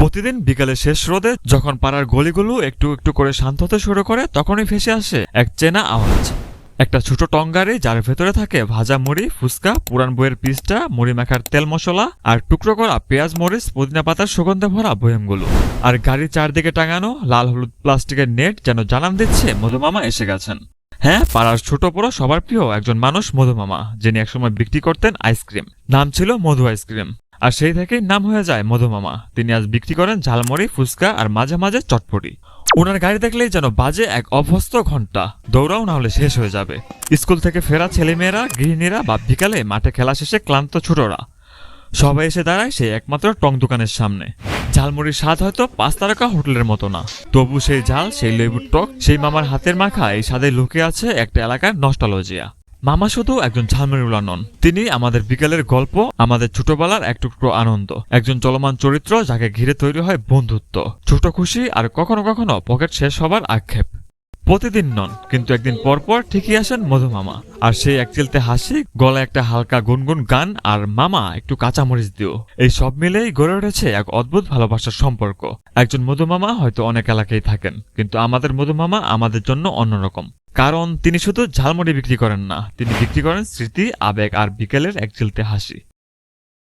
প্রতিদিন বিকালে শেষ রোদে যখন পাড়ার গলিগুলো একটু একটু করে শান্ত হতে শুরু করে, তখনই ভেসে আসে এক চেনা আওয়াজ। একটা ছোট টঙ্গারি যার ভেতরে থাকে ভাজা মুড়ি, ফুচকা, পুরান বইয়ের পিসটা মুড়ি মাখার তেল মশলা আর টুকরো করা পেঁয়াজ, মরিচ, পুদিনা পাতার সুগন্ধে ভরা বয়ামগুলো আর গাড়ির চারদিকে টাঙানো লাল হলুদ প্লাস্টিকের নেট যেন জানান দিচ্ছে মধুমামা এসে গেছেন। হ্যাঁ পাড়ার ছোট বড় সবার প্রিয় একজন মানুষ মধুমামা, যিনি একসময় বিক্রি করতেন আইসক্রিম। নাম ছিল মধু আইসক্রিম। আর সেই থেকেই নাম হয়ে যায় মধুমামা। তিনি আজ বিক্রি করেন ঝালমুড়ি, ফুচকা আর মাঝে মাঝে চটপটি। ওনার গাড়ি দেখলেই যেন বাজে এক অভ্যস্ত ঘণ্টা দৌড়াও না হলে শেষ হয়ে যাবে। স্কুল থেকে ফেরা ছেলেমেয়েরা, গৃহিণীরা বা বিকালে মাঠে খেলা শেষে ক্লান্ত ছোটরা। সবাই এসে দাঁড়ায় সেই একমাত্র টং দোকানের সামনে। ঝালমুড়ির স্বাদ হয়তো পাঁচ তারকা হোটেলের মতো না। তবু সেই ঝাল, সেই লেবুর টক, সেই মামার হাতের মাখা এই স্বাদে লুকে আছে একটা এলাকার নস্টালজিয়া। মামা শুধু একজন ঝালমেরুলা নন, তিনি আমাদের বিকেলের গল্প, আমাদের ছোটবেলার এক টুকরো আনন্দ, একজন চলমান চরিত্র যাকে ঘিরে তৈরি হয় বন্ধুত্ব। ছোট খুশি আর কখনো কখনো পকেট শেষ হবার আক্ষেপ। প্রতিদিন নন, কিন্তু একদিন পর পর ঠিকই আসেন মধুমামা। আর সেই এক চিলতে হাসি, গলায় একটা হালকা গুনগুন গান আর মামা একটু কাঁচামরিচ দিও। এই সব মিলেই গড়ে উঠেছে এক অদ্ভুত ভালোবাসার সম্পর্ক। একজন মধুমামা হয়তো অনেক এলাকায় থাকেন, কিন্তু আমাদের মধুমামা আমাদের জন্য অন্যরকম। কারণ তিনি শুধু ঝালমুড়ি বিক্রি করেন না, তিনি বিক্রি করেন স্মৃতি, আবেগ আর বিকেলের এক চিলতে হাসি।